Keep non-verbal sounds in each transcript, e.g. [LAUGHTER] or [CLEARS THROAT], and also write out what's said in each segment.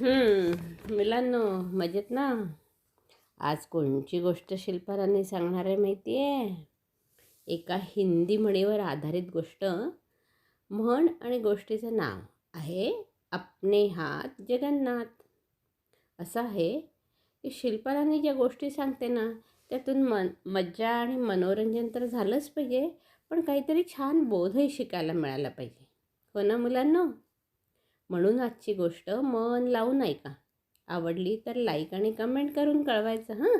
मुलांनो मजेत ना? आज कोणची गोष्ट शिल्पाराने सांगणार आहे माहिती आहे एका हिंदी म्हणीवर आधारित गोष्ट म्हण आणि गोष्टीचं नाव आहे अपने हात जगन्नाथ. असं आहे की शिल्पाराने ज्या गोष्टी सांगते ना त्यातून मन मज्जा आणि मनोरंजन तर झालंच पाहिजे पण काहीतरी छान बोधही शिकायला मिळाला पाहिजे. हो ना मुलांनो? म्हणून आजची गोष्ट मन लावून ऐका आवडली तर लाईक आणि कमेंट करून कळवायचं हां?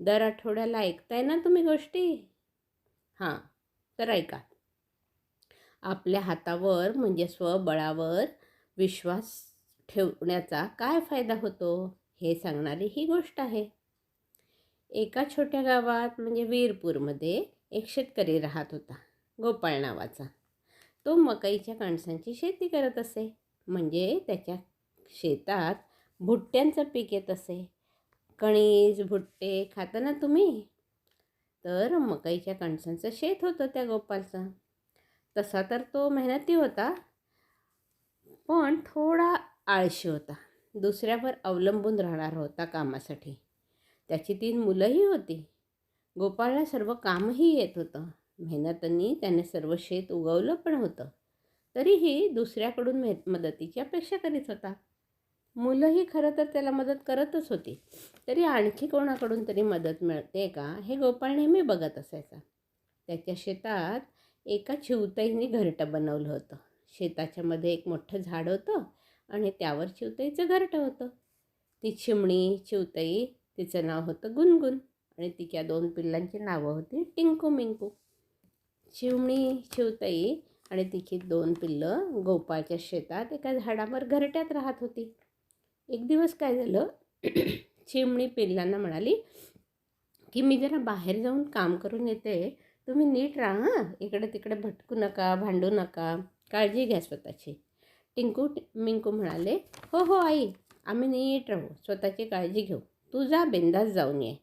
दर आठवड्याला ऐकताय ना तुम्ही गोष्टी? हां तर ऐका. आपल्या हातावर म्हणजे स्वबळावर विश्वास ठेवण्याचा काय फायदा होतो? हे सांगणारी ही गोष्ट आहे. एका छोट्या गावात म्हणजे वीरपूरमध्ये एक शेतकरी राहत होता गोपाळ नावाचा. तो मकईच्या कणसांची शेती करत असे. म्हणजे त्याच्या शेतात भुट्ट्यांचं पीक येत असे. कणीस भुट्टे खाता ना तुम्ही? तर मकईच्या कणसांचं शेत होतं त्या गोपालचं. तसा तर तो मेहनती होता पण थोडा आळशी होता. दुसऱ्यावर अवलंबून राहणार होता कामासाठी. त्याची तीन मुलंही होती. गोपाळला सर्व कामही येत होतं. मेहनतांनी त्याने सर्व शेत उगवलं पण होतं. तरीही दुसऱ्याकडून मे मदतीची अपेक्षा करीत होता. मुलंही खरं तर त्याला मदत करतच होती. तरी आणखी कोणाकडून तरी मदत मिळते का हे गोपाळ नेहमी बघत असायचा. त्याच्या शेतात एका चिवताईने घरटं बनवलं होतं. शेताच्या मध्ये एक मोठं झाड होतं आणि त्यावर चिवताईचं घरटं होतं. ती चिमणी चिवताई तिचं नाव होतं गुनगुन आणि तिच्या दोन पिल्लांची नावं होती टिंकू मिंकू. चिमणी चिवताई आणि तिची दोन पिल्लं गोपाळच्या शेतात एका झाडावर घरट्यात राहत होती. एक दिवस काय झालं? [CLEARS THROAT] चिमणी पिल्लांना म्हणाली की मी जरा बाहेर जाऊन काम करून येते. तुम्ही नीट राहा. हां इकडे तिकडे भटकू नका भांडू नका. काळजी घ्या स्वतःची. टिंकू मिंकू म्हणाले हो हो आई. आम्ही नीट राहू. स्वतःची काळजी घेऊ. तू जा बिंदास जाऊन ये.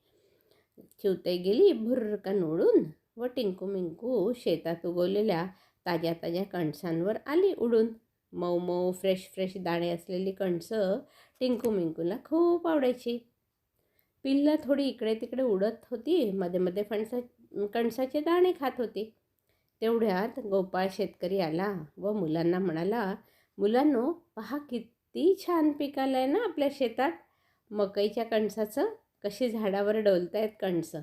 चिवते गेली भुर्रकन उडून व टिंकू मिंकू शेतात उगवलेल्या ताज्या ताज्या कणसांवर आली उडून. मऊ मऊ फ्रेश फ्रेश दाणे असलेली कणसं टिंकू मिंकूला खूप आवडायची. पिल्लं थोडी इकडे तिकडे उडत होती. मध्ये मध्ये फणसा कणसाचे दाणे खात होती. तेवढ्यात गोपाळ शेतकरी आला व मुलांना म्हणाला मुलांनो पहा किती छान पीक आलं आहे ना आपल्या शेतात. मकईच्या कणसाचं कशी झाडावर डोलत आहेत कणसं.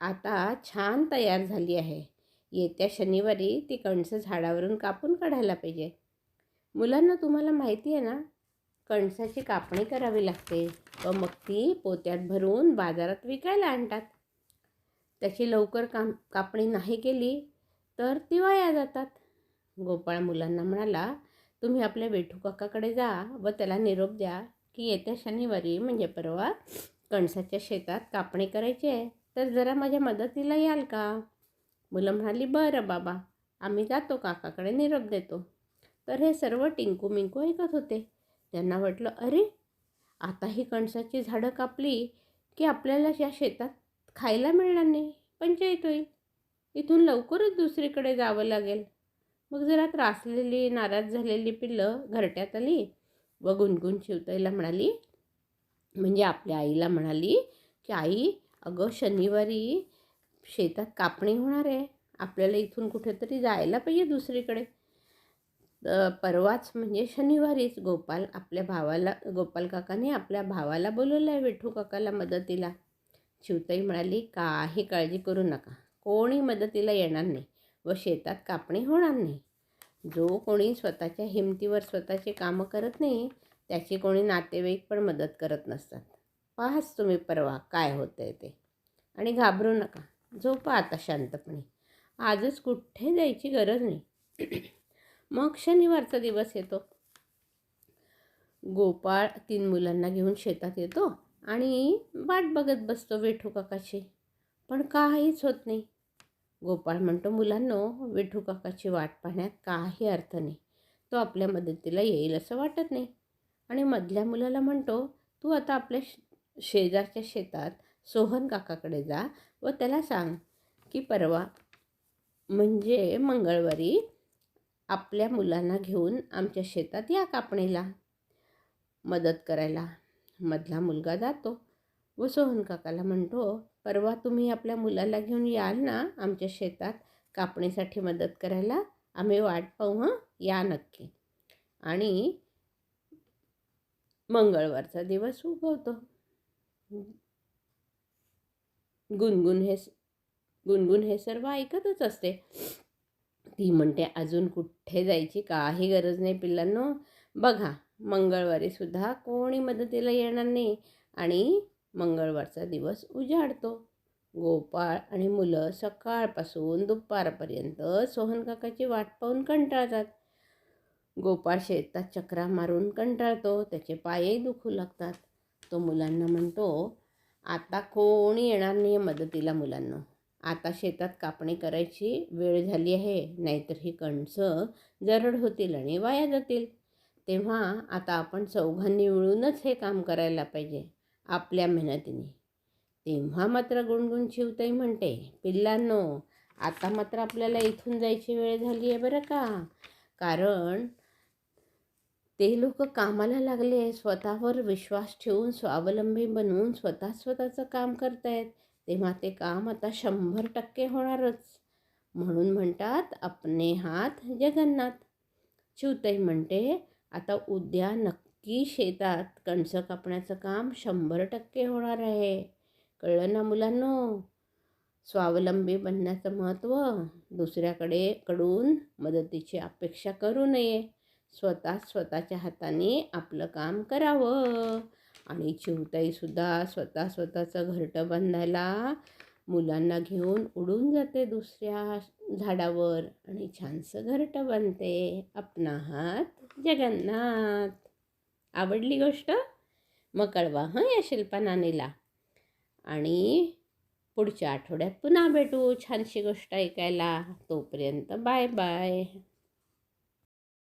आता छान तयार झाली आहे. येत्या शनिवारी ती कणसं झाडावरून कापून काढायला पाहिजे. मुलांना तुम्हाला माहिती आहे ना कणसाची कापणी करावी लागते व मग ती पोत्यात भरून बाजारात विकायला आणतात. त्याची लवकर काम कापणी नाही केली तर ती वाया जातात. गोपाळ मुलांना म्हणाला तुम्ही आपल्या बेठू काकाकडे जा व त्याला निरोप द्या की येत्या शनिवारी म्हणजे परवा कणसाच्या शेतात कापणी करायची आहे. तर जरा माझ्या मदतीला याल का? मुलं म्हणाली बरं बाबा आम्ही जातो काकाकडे निरोप देतो. तर हे सर्व टिंकू मिंकू ऐकत होते. त्यांना वाटलं अरे आता ही कणसाची झाडं कापली की आपल्याला या शेतात खायला मिळणार नाही पंचायत होईल. इथून लवकरच दुसरीकडे जावं लागेल. मग जरा त्रासलेली नाराज झालेली पिल्लं घरट्यात आली व गुणगुण शिवताईला म्हणाली म्हणजे आपल्या आईला म्हणाली की आई अगं शनिवारी शेतात कापणी होणार आहे. आपल्याला इथून कुठेतरी जायला पाहिजे दुसरीकडे. परवाच म्हणजे शनिवारीच गोपाल आपल्या भावाला गोपाल काकाने आपल्या भावाला बोलवलं आहे विठू काकाला मदतीला. शिवताई म्हणाली काही काळजी करू नका. कोणी मदतीला येणार नाही व शेतात कापणी होणार नाही. जो कोणी स्वतःच्या हिमतीवर स्वतःचे कामं करत नाही त्याची कोणी नातेवाईक पण मदत करत नसतात. पाहाच तुम्ही परवा काय होतं आहे ते. आणि घाबरू नका. झोपा आता शांतपणे. आजच कुठे जायची गरज नाही. मग शनिवारचा दिवस येतो. गोपाळ तीन मुलांना घेऊन शेतात येतो आणि वाट बघत बसतो विठू काकाची पण काहीच होत नाही. गोपाळ म्हणतो मुलांनो विठू काकाची वाट पाहण्यात काही अर्थ नाही. तो आपल्या मदतीला येईल असं वाटत नाही. आणि मधल्या मुलाला म्हणतो तू आता आपल्या शेजारच्या शेतात सोहन काकाकडे जा व त्याला सांग की परवा म्हणजे मंगळवारी आपल्या मुलांना घेऊन आमच्या शेतात या कापणीला मदत करायला. मधला मुलगा जातो व सोहन काकाला म्हणतो परवा तुम्ही आपल्या मुलाला घेऊन याल ना आमच्या शेतात कापणीसाठी मदत करायला? आम्ही वाट पाहू हं? या नक्की. आणि मंगळवारचा दिवस उगवतो. गुणगुण हे गुणगुण हे सर्व ऐकतच असते. ती म्हणते अजून कुठे जायची काही गरज नाही पिल्लांनो. बघा मंगळवारी सुद्धा कोणी मदतीला येणार नाही आणि मंगळवारचा दिवस उजाडतो. गोपाळ आणि मुलं सकाळपासून दुपारपर्यंत सोहनकाकाची वाट पाहून कंटाळतात. गोपाळ शेतात चक्रा मारून कंटाळतो त्याचे पायही दुखू लागतात. तो मुलांना म्हणतो आता कोणी येणार नाही आहे मदतीला मुलांना. आता शेतात कापणी करायची वेळ झाली आहे नाहीतर ही कणसं जरड होतील आणि वाया जातील. तेव्हा आता आपण चौघांनी मिळूनच हे काम करायला पाहिजे आपल्या मेहनतीने. तेव्हा मात्र गुणगुण शिवताई म्हणते पिल्लांनो आता मात्र आपल्याला इथून जायची वेळ झाली आहे बरं का? कारण ते लोक कामाला लागले स्वतःवर विश्वास ठेवून स्वावलंबी बनवून स्वतः स्वतःचं काम करतायत. तेव्हा ते काम आता शंभर टक्के होणारच. म्हणून म्हणतात अपने हात जगन्नाथ. शिवताई म्हणते आता उद्या नक्की शेतात कणसं कापण्याचं काम शंभर टक्के होणार आहे. कळलं ना मुलांनो? स्वावलंबी बनण्याचं महत्त्व दुसऱ्याकडे कडून मदतीची अपेक्षा करू नये. स्वतः स्वतःच्या हाताने आपलं काम करावं. आणि चिवताईसुद्धा स्वतः स्वतःचं घरटं बांधायला मुलांना घेऊन उडून जाते दुसऱ्या झाडावर. आणि छानसं घरटं बांधते आपणा हात जगन्नाथ. आवडली गोष्ट? मग कळवा हां या शिल्पा नानीला आणि पुढच्या आठवड्यात पुन्हा भेटू. छानशी गोष्ट ऐकायला. तोपर्यंत बाय बाय.